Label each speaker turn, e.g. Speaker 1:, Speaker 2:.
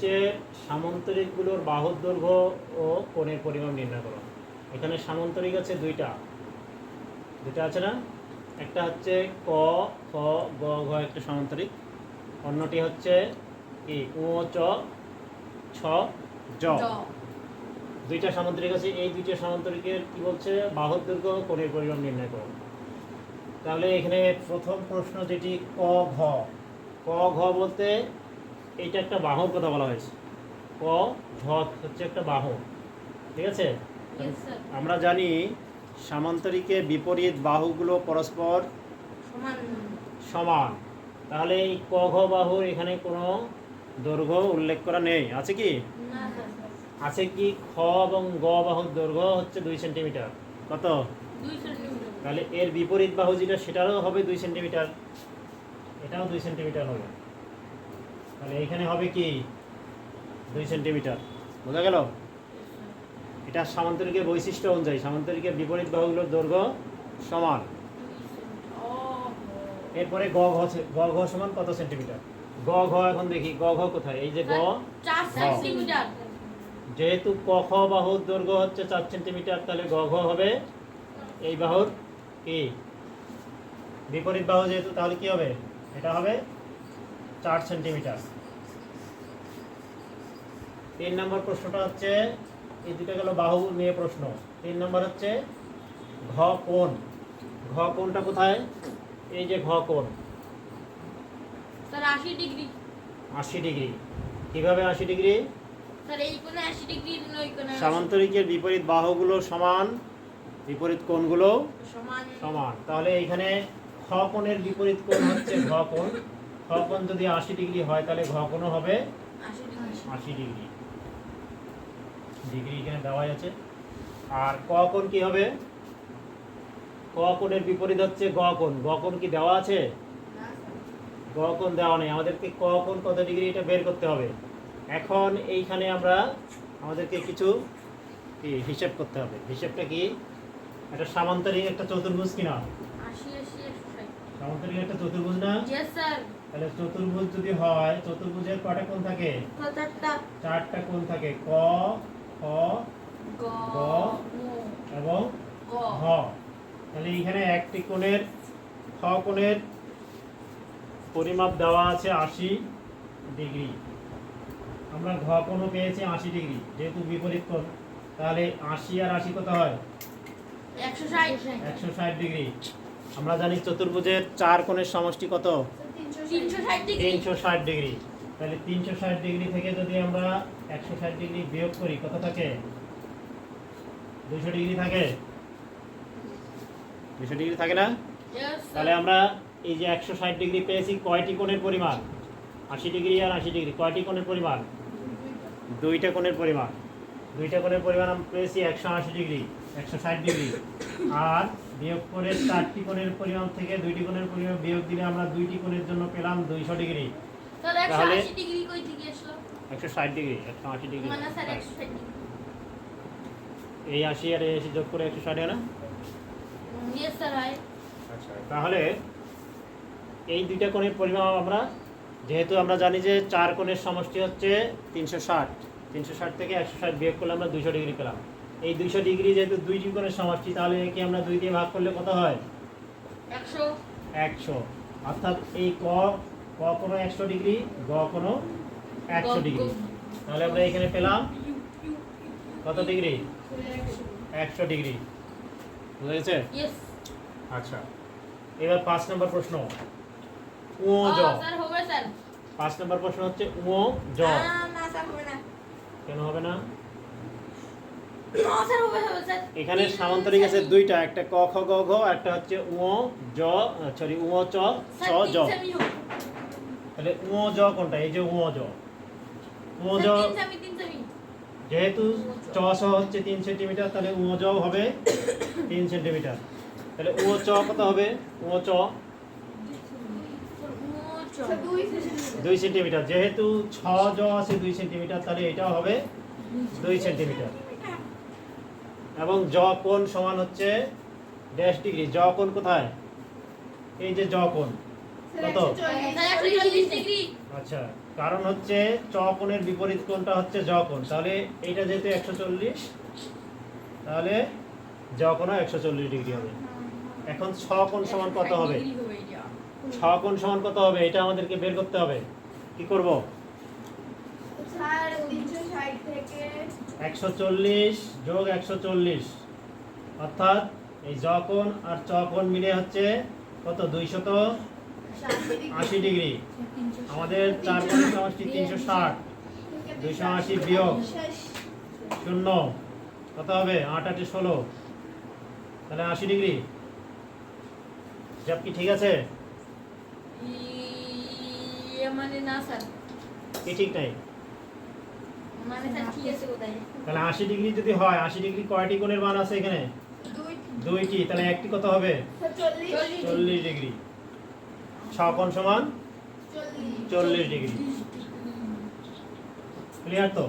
Speaker 1: হচ্ছে সামান্তরিকগুলোর বাহুর দৈর্ঘ্য ও কোণের পরিমাণ নির্ণয় করো। এখানে সামান্তরিক আছে দুইটা। দুইটা আছে না? একটা হচ্ছে ক খ গ ঘ একটা সামান্তরিক। অন্যটি হচ্ছে কি? উ চ ছ জ। দুইটা সামান্তরিক আছে এই দুইটা সামান্তরিকের কি বলছে? বাহুর দৈর্ঘ্য ও কোণের পরিমাণ নির্ণয় করো। তাহলে এখানে প্রথম প্রশ্ন যেটি ক ঘ। ক ঘ বলতে এইটা একটা বাহুর কথা বলা হয়েছে। ক ঘ হচ্ছে একটা বাহু। ঠিক আছে? আমরা জানি সামান্তরিকে বিপরীত বাহুগুলো পরস্পর
Speaker 2: সমান।
Speaker 1: সমান। তাহলে এই ক ঘ বাহুর এখানে কোনো দৈর্ঘ্য উল্লেখ করা নেই। আছে কি? আছে কি? খ এবং গ বাহুর দৈর্ঘ্য হচ্ছে দুই সেন্টিমিটার। কত? তাহলে এর বিপরীত বাহু যেটা সেটারও হবে দুই সেন্টিমিটার। এটাও দুই সেন্টিমিটার হবে। তাহলে এখানে হবে কি? দুই সেন্টিমিটার। বোঝা গেল? এটা সামান্তরিকের বৈশিষ্ট্য অনুযায়ী সামান্তরিকের বিপরীত বাহুগুলোর দৈর্ঘ্য সমান। এরপরে গ ঘ গ ঘ সমান কত সেন্টিমিটার? গ ঘ এখন দেখি গ ঘ কোথায়? এই যে গ যেহেতু ক খ বাহুর দৈর্ঘ্য হচ্ছে চার সেন্টিমিটার তাহলে গ ঘ হবে এই বাহুর কি? বিপরীত বাহু যেহেতু তাহলে কি হবে? এটা হবে চার সেন্টিমিটার। তিন নম্বর প্রশ্নটা হচ্ছে এই দুটো গেল বাহু নিয়ে প্রশ্ন। তিন নম্বর হচ্ছে ঘ কোণ। ঘ কোণটা কোথায়? এই যে ঘ কোণ।
Speaker 2: স্যার আশি ডিগ্রি।
Speaker 1: আশি ডিগ্রি। কীভাবে আশি ডিগ্রি?
Speaker 2: স্যার এই কোণে আশি ডিগ্রি ওই কোণে
Speaker 1: সামান্তরিকের বিপরীত বাহুগুলো সমান বিপরীত কোণগুলো
Speaker 2: সমান।
Speaker 1: সমান। তাহলে এইখানে খ কোণের বিপরীত কোণ হচ্ছে ঘ কোণ। কোণ যদি আশি ডিগ্রি হয় তাহলে ঘ হবে
Speaker 2: আশি ডিগ্রি।
Speaker 1: ডিগ্রি। এখানে দেওয়াই আছে। আর ক কোণ কি হবে? ক কোণের বিপরীত হচ্ছে গ কোণ। গ কোণ কি দেওয়া আছে? গ কোণ দেওয়া নেই। আমাদেরকে ক কোণ কত ডিগ্রি এটা বের করতে হবে। এখন এইখানে আমরা আমাদেরকে কিছু হিসেব করতে হবে। হিসেবটা কি? একটা সামান্তরিক একটা চতুর্ভুজ কিনা সামান্তরিক একটা চতুর্ভুজ না? তাহলে চতুর্ভুজ যদি হয় চতুর্ভুজের কটা কোণ থাকে?
Speaker 2: চারটা
Speaker 1: কোণ থাকে। ক খ
Speaker 2: গ
Speaker 1: এবং
Speaker 2: গ।
Speaker 1: ঘ। তাহলে এখানে একটি কোণের খ কোণের পরিমাপ দেওয়া আছে আশি ডিগ্রি। আমরা ঘ কোণও পেয়েছি আশি ডিগ্রি যেহেতু বিপরীত কোণ। তাহলে আশি আর আশি কত হয়?
Speaker 2: একশো ষাট
Speaker 1: ডিগ্রি। আমরা জানি চতুর্ভুজের চার কোণের সমষ্টি কত?
Speaker 2: তিনশো ষাট ডিগ্রি।
Speaker 1: তাহলে তিনশো ষাট ডিগ্রি থেকে যদি আমরা একশো ষাট ডিগ্রি বিয়োগ করি কত থাকে? দুশো ডিগ্রি থাকে? দুশো ডিগ্রি থাকে না? তাহলে আমরা এই যে একশো ষাট ডিগ্রি পেয়েছি কয়টি কোণের পরিমাণ? আশি ডিগ্রি আর আশি ডিগ্রি কয়টি কোণের পরিমাণ? দুইটা কোণের পরিমাণ। দুইটা কোণের পরিমাণ আমরা পেয়েছি একশো আশি ডিগ্রি একশো ষাট ডিগ্রি। আর বিয়োগ করে চারটি কোণের পরিমাণ থেকে দুইটি কোণের পরিমাণ বিয়োগ দিলে আমরা দুইটি কোণের জন্য পেলাম দুইশো ডিগ্রি। তাহলে-
Speaker 2: আশি ডিগ্রি কই থেকে আসলো?
Speaker 1: একশো ষাট ডিগ্রি একশো আশি ডিগ্রি।
Speaker 2: মানে
Speaker 1: এই আশি আর এই আশি যোগ করে একশো ষাট হয় না?
Speaker 2: হয়।
Speaker 1: আচ্ছা। তাহলে এই দুইটা কোণের পরিমাপ আমরা যেহেতু আমরা জানি যে চার কোণের সমষ্টি হচ্ছে তিনশো ষাট তিনশো ষাট থেকে একশো ষাট বিয়োগ করলে আমরা দুইশো ডিগ্রি পেলাম। এই দুইশো ডিগ্রি যেহেতু দুইটি কোণের সমষ্টি তাহলে একে আমরা দুই দিয়ে ভাগ করলে কত হয়?
Speaker 2: একশো।
Speaker 1: একশো। অর্থাৎ এই ক ক কোনো একশো ডিগ্রি গ কোনো একশো ডিগ্রি। তাহলে আমরা এখানে পেলাম কত ডিগ্রি? একশো ডিগ্রি। বুঝা গেছে? আচ্ছা। এবার পাঁচ নম্বর প্রশ্ন। ও জ। পাঁচ নম্বর প্রশ্ন হচ্ছে ও জ। কেন হবে না
Speaker 2: না, স্যার হবে হবে স্যার
Speaker 1: এখানে সামান্তরিক আছে দুইটা, একটা ক, খ, গ, ঘ একটা হচ্ছে ও, জ সরি ও, চ
Speaker 2: স্যার
Speaker 1: জ। তাহলে ও, জ কোনটা? এই যে ও, জ। ও, জ যেহেতু চ ছ হচ্ছে তিন সেন্টিমিটার, তাহলে ও, জ হবে তিন সেন্টিমিটার। তাহলে ও, চ কত হবে? ও, চ। দুই সেন্টিমিটার। যেহেতু ছ, জ আছে দুই সেন্টিমিটার, তাহলে এটাও হবে দুই সেন্টিমিটার। এবং জ কোণ সমান হচ্ছে ড্যাশ ডিগ্রি। জ কোণ কোথায়? এই যে জ কোণ। কত?
Speaker 2: স্যার একশো চল্লিশ ডিগ্রি।
Speaker 1: আচ্ছা কারণ হচ্ছে চ কোণের বিপরীত কোণটা হচ্ছে জ কোণ। তাহলে এইটা যেহেতু একশো চল্লিশ তাহলে জ কোণও একশো চল্লিশ ডিগ্রি হবে। এখন ছ কোণ সমান কত হবে? ছ কোণ সমান কত হবে? এটা আমাদেরকে বের করতে হবে। কি করব? একশো চল্লিশ যোগ একশো চল্লিশ। অর্থাৎ এই জ কোণ আর চ কোণ মিলে হচ্ছে কত? দুইশত আশি ডিগ্রি। আমাদের চার কোণের সমষ্টি তিনশো ষাট। দুইশো আশি বিয়োগ শূন্য। কত হবে? আট আটে ষোলো। তাহলে আশি ডিগ্রি। হিসাব কি ঠিক আছে?
Speaker 2: ই- মানে না স্যার।
Speaker 1: কি ঠিক নাই
Speaker 2: মানে স্যার ঠিক আছে কোথায়
Speaker 1: তাহলে আশি ডিগ্রি যদি হয় আশি ডিগ্রি কয়টি কোণের মান আছে এখানে? দুইটি। তাহলে একটি কত হবে?
Speaker 3: চল্লিশ
Speaker 1: ডিগ্রি। কোণ সমান
Speaker 3: চল্লিশ
Speaker 1: ডিগ্রি। ক্লিয়ার তো?